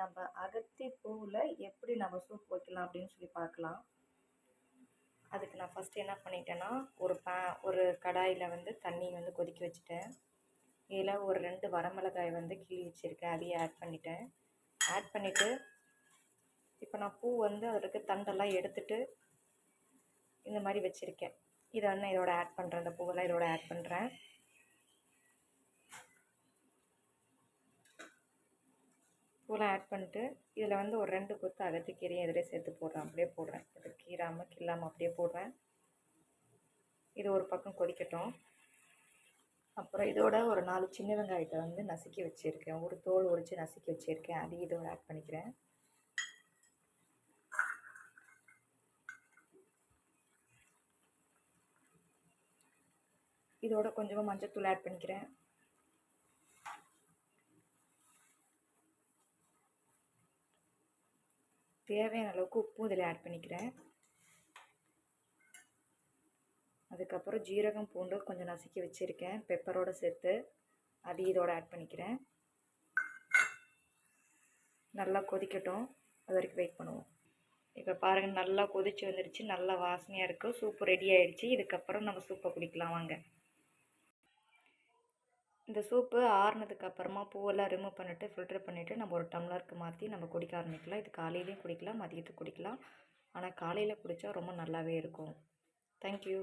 நம்ம அகத்தி பூவில் எப்படி நம்ம சூப் வைக்கலாம் அப்படின்னு சொல்லி பார்க்கலாம். அதுக்கு நான் ஃபஸ்ட்டு என்ன பண்ணிட்டேன்னா ஒரு பே ஒரு கடாயில் வந்து தண்ணி வந்து கொதிக்க வச்சுட்டேன். இதில் ஒரு ரெண்டு வரமிளகாய் வந்து கிளி வச்சுருக்கேன். அதையும் ஆட் பண்ணிட்டேன். ஆட் பண்ணிவிட்டு இப்போ நான் பூ வந்து அதற்கு தண்டெல்லாம் எடுத்துட்டு இந்த மாதிரி வச்சுருக்கேன். இதை வந்து இதோட ஆட் பண்ணுறேன் இந்த பூவெல்லாம் இதோட ஆட் பண்ணுறேன் பூலாம் ஆட் பண்ணிட்டு இதில் வந்து ஒரு ரெண்டு கொத்து அகத்திக்கீரையும் இதிலே சேர்த்து போடுறேன். அப்படியே போடுறேன். இது கீராமல் கில்லாமல் அப்படியே போடுறேன். இது ஒரு பக்கம் கொதிக்கட்டும். அப்புறம் இதோட ஒரு நாலு சின்ன வெங்காயத்தை வந்து நசுக்கி வச்சுருக்கேன். ஒரு தோல் உரித்து நசுக்கி வச்சுருக்கேன். அதையும் இதோட ஆட் பண்ணிக்கிறேன். இதோட கொஞ்சமாக மஞ்சள் தூள் ஆட் பண்ணிக்கிறேன். தேவையான அளவுக்கு உப்பும் இதில் ஆட் பண்ணிக்கிறேன். அதுக்கப்புறம் ஜீரகம் பூண்டு கொஞ்சம் நசுக்கி வச்சுருக்கேன். பெப்பரோடு சேர்த்து அது இதோடு ஆட் பண்ணிக்கிறேன். நல்லா கொதிக்கட்டும். அது வரைக்கும் வெயிட் பண்ணுவோம். இப்போ பாருங்கள் நல்லா கொதிச்சு வந்துடுச்சு நல்லா வாசனையாக இருக்குது சூப்பு ரெடி ஆகிடுச்சு இதுக்கப்புறம் நம்ம சூப்பை குடிக்கலாம். வாங்க. இந்த சூப்பு ஆறுனதுக்கு அப்புறமா பூவெல்லாம் ரிமூவ் பண்ணிவிட்டு ஃபில்ட்ரு பண்ணிவிட்டு நம்ம ஒரு டம்ளருக்கு மாற்றி நம்ம குடிக்க ஆரம்பிக்கலாம். இது காலையிலையும் குடிக்கலாம் மதியத்துக்கு குடிக்கலாம். ஆனால் காலையில் குடித்தா ரொம்ப நல்லாவே இருக்கும். தேங்க்யூ